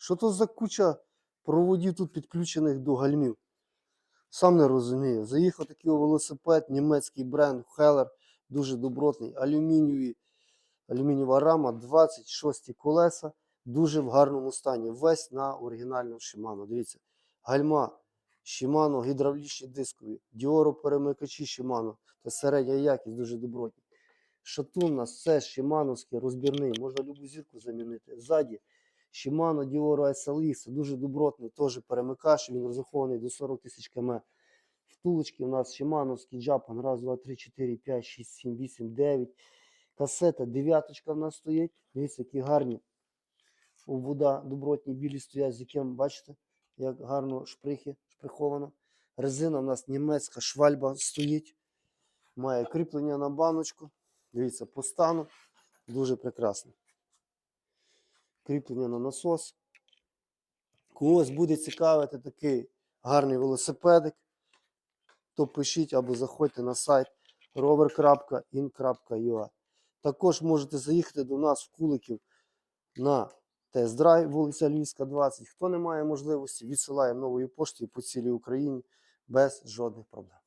Що то за куча проводів тут підключених до гальмів? Сам не розумію. Заїхав такий велосипед, німецький бренд Хелер, дуже добротний, алюмінієві, алюмінієва рама, 26 колеса, дуже в гарному стані. Весь на оригінальному Shimano. Дивіться, гальма Shimano, гідравлічні дискові, Діоро перемикачі Shimano. Це середня якість, дуже добротні. Шатун у нас все Shimanoський, розбірний, можна любу зірку замінити. Ззаді Shimano Dioro SLX, дуже добротний, теж перемикач, він розрахований до 40 тисяч км. Втулочки у нас Шимановський Джапан, раз, два, три, чотири, п'ять, шість, сім, вісім, дев'ять. Касета, дев'яточка в нас стоїть. Дивіться, які гарні. Обвода добротні білі стоять, з яким, бачите, як гарно шприхи, шприховано. Резина у нас німецька швальба стоїть. Має кріплення на баночку. Дивіться, по стану. Дуже прекрасно. Кріплення на насос. Когось буде цікавити такий гарний велосипедик, то пишіть або заходьте на сайт rover.in.ua. Також можете заїхати до нас в Куликів на тест-драйв, вулиця Львівська, 20. Хто не має можливості, відсилаємо новою поштою по цілій Україні без жодних проблем.